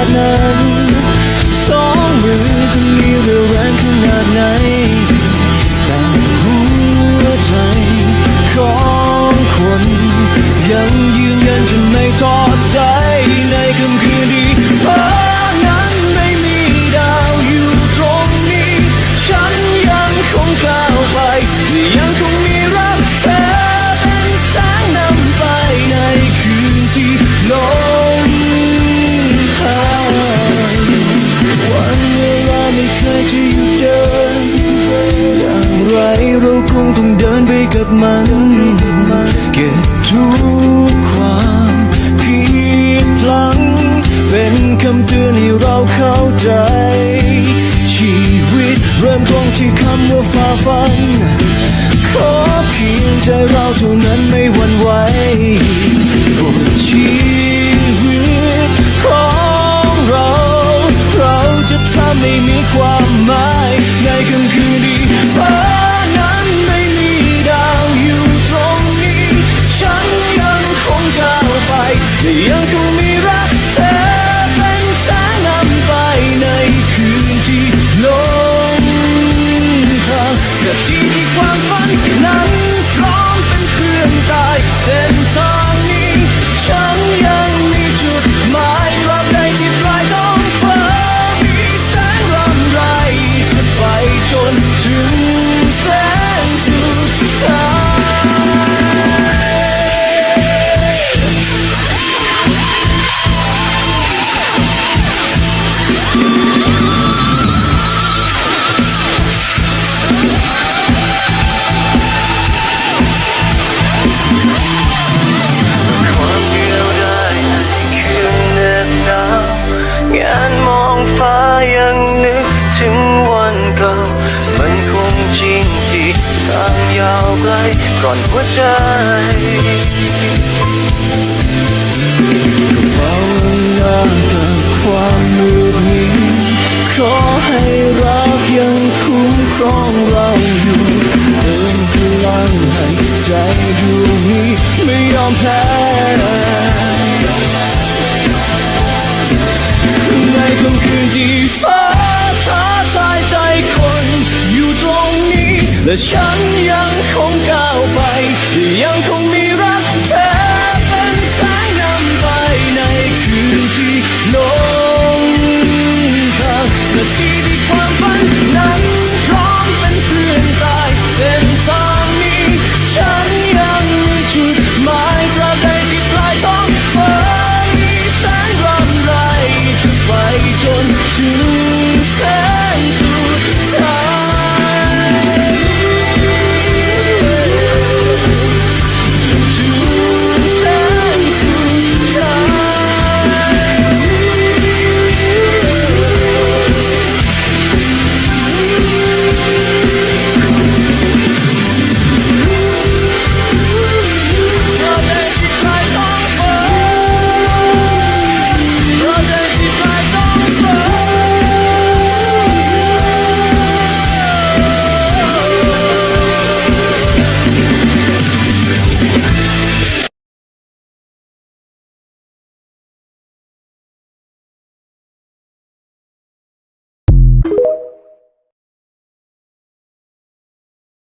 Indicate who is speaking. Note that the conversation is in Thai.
Speaker 1: I love you. มันเก็บทุกความผิดพลั้งเป็นคำเตือนให้เราเข้าใจ ชีวิตเริ่มต้นที่คำว่าฝ่าฟัน ขอเพียงใจเราเท่านั้นไม่หวั่นไหวบทชีวิตของเรา เราจะทำให้มีความหมายา มันคงจริงที่
Speaker 2: ทางยาวไกลก่อนหัวใจ
Speaker 1: ภาวนากับความมืดมิดขอให้รักยังคุ้มครองเราอยู่เติมพลังให้ใจดวงนี้ไม่ยอมแพ้ในค่ำคืนที่ฟ้า ท้าท